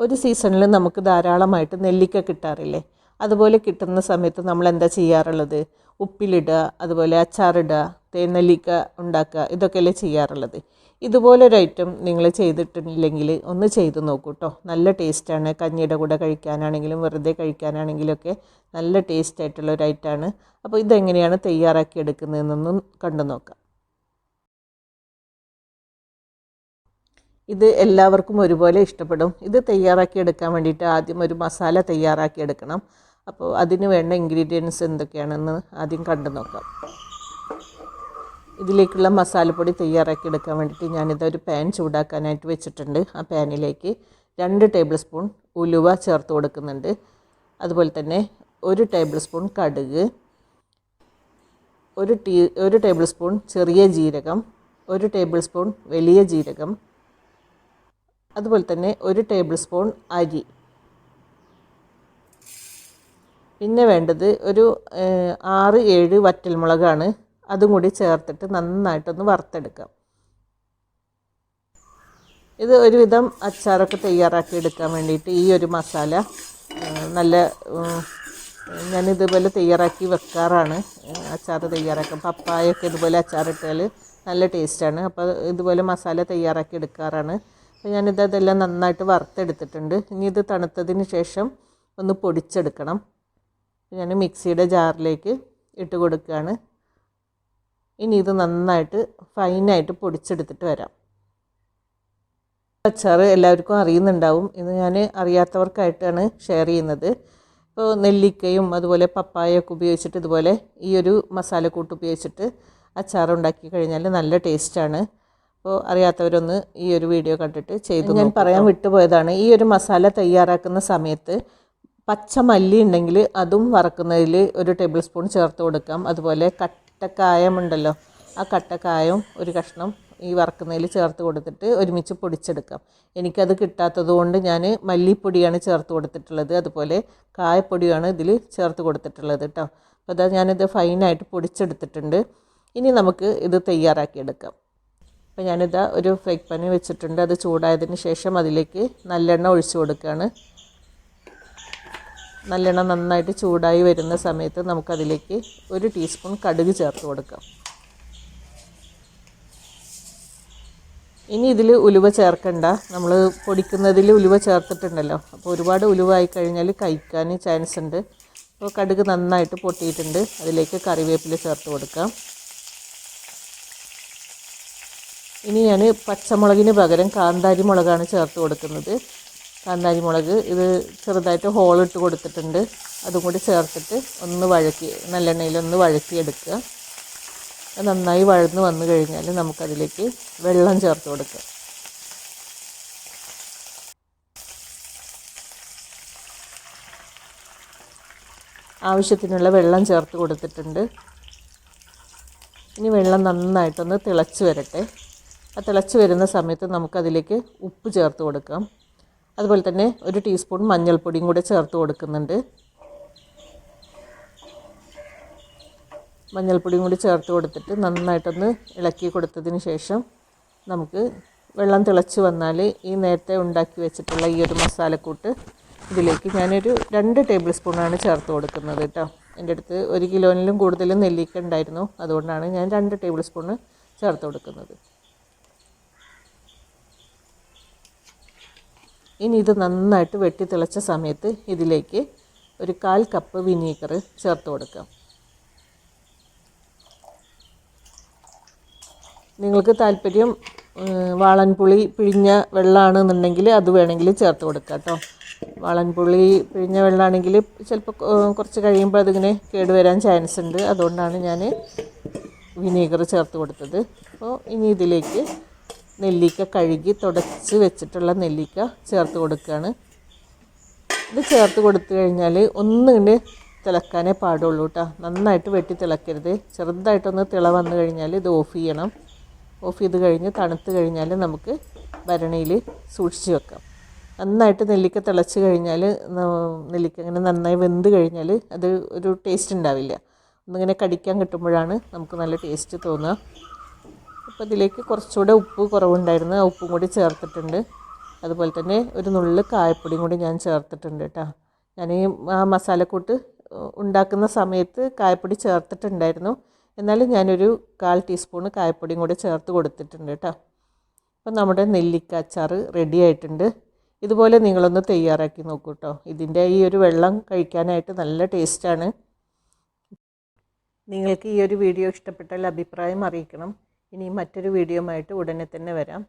ഒരു സീസണിൽ നമുക്ക് ധാരാളമായിട്ട് നെല്ലിക്ക കിട്ടാറില്ലേ? അതുപോലെ കിട്ടുന്ന സമയത്ത് നമ്മൾ എന്താ ചെയ്യാറുള്ളത്? ഉപ്പിലിടുക അതുപോലെ അച്ചാറിടുക തേനെല്ലിക്ക ഉണ്ടാക്കുക ഇതൊക്കെയല്ലേ ചെയ്യാറുള്ളത്. ഇതുപോലൊരു ഐറ്റം നിങ്ങൾ ചെയ്തിട്ടില്ലെങ്കിൽ ഒന്ന് ചെയ്ത് നോക്കൂ കേട്ടോ നല്ല ടേസ്റ്റാണ് കഞ്ഞിയുടെ കൂടെ കഴിക്കാനാണെങ്കിലും വെറുതെ കഴിക്കാനാണെങ്കിലുമൊക്കെ നല്ല ടേസ്റ്റ് ആയിട്ടുള്ള ഒരു ഐറ്റമാണ് അപ്പോൾ ഇതെങ്ങനെയാണ് തയ്യാറാക്കി എടുക്കുന്നതെന്നൊന്നും കണ്ടു നോക്കാം. ഇത് എല്ലാവർക്കും ഒരുപോലെ ഇഷ്ടപ്പെടും. ഇത് തയ്യാറാക്കി എടുക്കാൻ വേണ്ടിയിട്ട് ആദ്യം ഒരു മസാല തയ്യാറാക്കി എടുക്കണം. അപ്പോൾ അതിന് വേണ്ട ഇൻഗ്രീഡിയൻസ് എന്തൊക്കെയാണെന്ന് ആദ്യം കണ്ടു നോക്കാം. ഇതിലേക്കുള്ള മസാലപ്പൊടി തയ്യാറാക്കി എടുക്കാൻ വേണ്ടിയിട്ട് ഞാനിത് ഒരു പാൻ ചൂടാക്കാനായിട്ട് വെച്ചിട്ടുണ്ട്. ആ പാനിലേക്ക് രണ്ട് ടേബിൾ സ്പൂൺ ഉലുവ ചേർത്ത് കൊടുക്കുന്നുണ്ട്. അതുപോലെ തന്നെ ഒരു ടേബിൾ സ്പൂൺ കടുക് ഒരു ടീ ഒരു ടേബിൾ സ്പൂൺ ചെറിയ ജീരകം ഒരു ടേബിൾ സ്പൂൺ വലിയ ജീരകം അതുപോലെ തന്നെ ഒരു ടേബിൾ സ്പൂൺ അരി. പിന്നെ വേണ്ടത് ഒരു ആറ് ഏഴ് വറ്റൽമുളകാണ്. അതും കൂടി ചേർത്തിട്ട് നന്നായിട്ടൊന്ന് വറുത്തെടുക്കാം. ഇത് ഒരുവിധം അച്ചാറൊക്കെ തയ്യാറാക്കി എടുക്കാൻ വേണ്ടിയിട്ട് ഈ ഒരു മസാല നല്ല ഞാൻ ഇതുപോലെ തയ്യാറാക്കി വെക്കാറാണ്. അച്ചാർ തയ്യാറാക്കാം പപ്പായൊക്കെ ഇതുപോലെ അച്ചാറിട്ടാൽ നല്ല ടേസ്റ്റാണ് അപ്പോൾ ഇതുപോലെ മസാല തയ്യാറാക്കി എടുക്കാറാണ്. അപ്പോൾ ഞാനിത് അതെല്ലാം നന്നായിട്ട് വറുത്തെടുത്തിട്ടുണ്ട്. ഇനി ഇത് തണുത്തതിന് ശേഷം ഒന്ന് പൊടിച്ചെടുക്കണം. ഞാൻ മിക്സിയുടെ ജാറിലേക്ക് ഇട്ട് കൊടുക്കുകയാണ്. ഇനി ഇത് നന്നായിട്ട് ഫൈനായിട്ട് പൊടിച്ചെടുത്തിട്ട് വരാം. അച്ചാർ എല്ലാവർക്കും അറിയുന്നുണ്ടാവും. ഇത് ഞാൻ അറിയാത്തവർക്കായിട്ടാണ് ഷെയർ ചെയ്യുന്നത്. ഇപ്പോൾ നെല്ലിക്കയും അതുപോലെ പപ്പായൊക്കെ ഉപയോഗിച്ചിട്ട് ഇതുപോലെ ഈ ഒരു മസാലക്കൂട്ട് ഉപയോഗിച്ചിട്ട് അച്ചാർ ഉണ്ടാക്കി കഴിഞ്ഞാൽ നല്ല ടേസ്റ്റാണ്. അപ്പോൾ അറിയാത്തവരൊന്ന് ഈ ഒരു വീഡിയോ കണ്ടിട്ട് ചെയ്തു ഞാൻ പറയാൻ വിട്ടുപോയതാണ്. ഈ ഒരു മസാല തയ്യാറാക്കുന്ന സമയത്ത് പച്ച മല്ലി ഉണ്ടെങ്കിൽ അതും വറക്കുന്നതിൽ ഒരു ടേബിൾ സ്പൂൺ ചേർത്ത് കൊടുക്കാം. അതുപോലെ കട്ടക്കായമുണ്ടല്ലോ ആ കട്ടക്കായം ഒരു കഷ്ണം ഈ വറക്കുന്നതിൽ ചേർത്ത് കൊടുത്തിട്ട് ഒരുമിച്ച് പൊടിച്ചെടുക്കാം. എനിക്കത് കിട്ടാത്തത് കൊണ്ട് ഞാൻ മല്ലിപ്പൊടിയാണ് ചേർത്ത് കൊടുത്തിട്ടുള്ളത്. അതുപോലെ കായപ്പൊടിയാണ് ഇതിൽ ചേർത്ത് കൊടുത്തിട്ടുള്ളത് കേട്ടോ. അപ്പോൾ അതാ ഞാനിത് ഫൈനായിട്ട് പൊടിച്ചെടുത്തിട്ടുണ്ട്. ഇനി നമുക്ക് ഇത് തയ്യാറാക്കിയെടുക്കാം. അപ്പോൾ ഞാനിതാ ഒരു ഫ്രൈ പാനിൽ വെച്ചിട്ടുണ്ട്. അത് ചൂടായതിന് ശേഷം അതിലേക്ക് നല്ലെണ്ണ ഒഴിച്ചു കൊടുക്കുകയാണ്. നല്ലെണ്ണ നന്നായിട്ട് ചൂടായി വരുന്ന സമയത്ത് നമുക്കതിലേക്ക് ഒരു ടീസ്പൂൺ കടുക് ചേർത്ത് കൊടുക്കാം. ഇനി ഇതിൽ ഉലുവ ചേർക്കണ്ട. നമ്മൾ പൊടിക്കുന്നതിൽ ഉലുവ ചേർത്തിട്ടുണ്ടല്ലോ. അപ്പോൾ ഒരുപാട് ഉലുവ ആയി കഴിഞ്ഞാൽ കഴിക്കാൻ ചാൻസ് ഉണ്ട്. അപ്പോൾ കടുക് നന്നായിട്ട് പൊട്ടിയിട്ടുണ്ട്. അതിലേക്ക് കറിവേപ്പില ചേർത്ത് കൊടുക്കാം. ഇനി ഞാൻ പച്ചമുളകിന് പകരം കാന്താരി മുളകാണ് ചേർത്ത് കൊടുക്കുന്നത്. കാന്താരി മുളക് ഇത് ചെറുതായിട്ട് ഹോളിട്ട് കൊടുത്തിട്ടുണ്ട്. അതും കൂടി ചേർത്തിട്ട് ഒന്ന് വഴക്കി നല്ലെണ്ണയിൽ ഒന്ന് വഴക്കിയെടുക്കുക. നന്നായി വഴന്ന് വന്നു കഴിഞ്ഞാൽ നമുക്കതിലേക്ക് വെള്ളം ചേർത്ത് കൊടുക്കാം. ആവശ്യത്തിനുള്ള വെള്ളം ചേർത്ത് കൊടുത്തിട്ടുണ്ട്. ഇനി വെള്ളം നന്നായിട്ടൊന്ന് തിളച്ച് വരട്ടെ. ആ തിളച്ച് വരുന്ന സമയത്ത് നമുക്കതിലേക്ക് ഉപ്പ് ചേർത്ത് കൊടുക്കാം. അതുപോലെ തന്നെ ഒരു ടീസ്പൂൺ മഞ്ഞൾപ്പൊടിയും കൂടെ ചേർത്ത് കൊടുക്കുന്നുണ്ട്. മഞ്ഞൾപ്പൊടിയും കൂടി ചേർത്ത് കൊടുത്തിട്ട് നന്നായിട്ടൊന്ന് ഇളക്കി കൊടുത്തതിന് ശേഷം നമുക്ക് വെള്ളം തിളച്ച് വന്നാൽ ഈ നേരത്തെ ഉണ്ടാക്കി വെച്ചിട്ടുള്ള ഈ ഒരു മസാലക്കൂട്ട് ഇതിലേക്ക് ഞാനൊരു രണ്ട് ടേബിൾ സ്പൂണാണ് ചേർത്ത് കൊടുക്കുന്നത് കേട്ടോ. എന്റെ അടുത്ത് ഒരു കിലോയിലും കൂടുതൽ നെല്ലിക്ക ഉണ്ടായിരുന്നു. അതുകൊണ്ടാണ് ഞാൻ രണ്ട് ടേബിൾ സ്പൂണ് ചേർത്ത് കൊടുക്കുന്നത്. ഇനി ഇത് നന്നായിട്ട് വെട്ടി തിളച്ച സമയത്ത് ഇതിലേക്ക് ഒരു കാൽ കപ്പ് വിനീഗർ ചേർത്ത് കൊടുക്കാം. നിങ്ങൾക്ക് താല്പര്യം വാളൻപുളി പിഴിഞ്ഞ വെള്ളമാണെന്നുണ്ടെങ്കിൽ അത് വേണമെങ്കിൽ ചേർത്ത് കൊടുക്കാം കേട്ടോ. വാളൻപുളി പിഴിഞ്ഞ വെള്ളമാണെങ്കിൽ ചിലപ്പോൾ കുറച്ച് കഴിയുമ്പോൾ അതിങ്ങനെ കേടുവരാൻ ചാൻസ് ഉണ്ട്. അതുകൊണ്ടാണ് ഞാൻ വിനീഗർ ചേർത്ത് കൊടുത്തത്. അപ്പോൾ ഇനി ഇതിലേക്ക് നെല്ലിക്ക കഴുകി തുടച്ച് വെച്ചിട്ടുള്ള നെല്ലിക്ക ചേർത്ത് കൊടുക്കുകയാണ് ഇത് ചേർത്ത് കൊടുത്തു കഴിഞ്ഞാൽ ഒന്നുകൊണ്ട് തിളക്കാനേ പാടുള്ളൂ കേട്ടോ നന്നായിട്ട് വെട്ടി തിളക്കരുത്. ചെറുതായിട്ടൊന്ന് തിള വന്നു കഴിഞ്ഞാൽ ഇത് ഓഫ് ചെയ്യണം. ഓഫ് ചെയ്ത് കഴിഞ്ഞ് തണുത്ത് കഴിഞ്ഞാൽ നമുക്ക് ഭരണിയിൽ സൂക്ഷിച്ച് വെക്കാം. നന്നായിട്ട് നെല്ലിക്ക തിളച്ച് കഴിഞ്ഞാൽ നെല്ലിക്ക ഇങ്ങനെ നന്നായി വെന്ത് കഴിഞ്ഞാൽ അത് ഒരു ടേസ്റ്റ് ഉണ്ടാവില്ല. ഒന്നിങ്ങനെ കടിക്കാൻ കിട്ടുമ്പോഴാണ് നമുക്ക് നല്ല ടേസ്റ്റ് തോന്നുക. അപ്പോൾ ഇതിലേക്ക് കുറച്ചുകൂടെ ഉപ്പ് കുറവുണ്ടായിരുന്നു. ആ ഉപ്പും കൂടി ചേർത്തിട്ടുണ്ട്. അതുപോലെ തന്നെ ഒരു നുള്ളു കായപ്പൊടിയും കൂടി ഞാൻ ചേർത്തിട്ടുണ്ട് കേട്ടോ. ഞാൻ ഈ ആ മസാലക്കൂട്ട് ഉണ്ടാക്കുന്ന സമയത്ത് കായപ്പൊടി ചേർത്തിട്ടുണ്ടായിരുന്നു. എന്നാലും ഞാനൊരു കാൽ ടീസ്പൂൺ കായപ്പൊടിയും കൂടി ചേർത്ത് കൊടുത്തിട്ടുണ്ട് കേട്ടോ. അപ്പോൾ നമ്മുടെ നെല്ലിക്ക അച്ചാർ റെഡി ആയിട്ടുണ്ട്. ഇതുപോലെ നിങ്ങളൊന്ന് തയ്യാറാക്കി നോക്കൂ കേട്ടോ. ഇതിന്റെ ഈ ഒരു വെള്ളം കഴിക്കാനായിട്ട് നല്ല ടേസ്റ്റാണ് നിങ്ങൾക്ക് ഈ ഒരു വീഡിയോ ഇഷ്ടപ്പെട്ടാൽ അഭിപ്രായം അറിയിക്കണം. ഇനി മറ്റൊരു വീഡിയോ ആയിട്ട് ഉടനെ തന്നെ വരാം.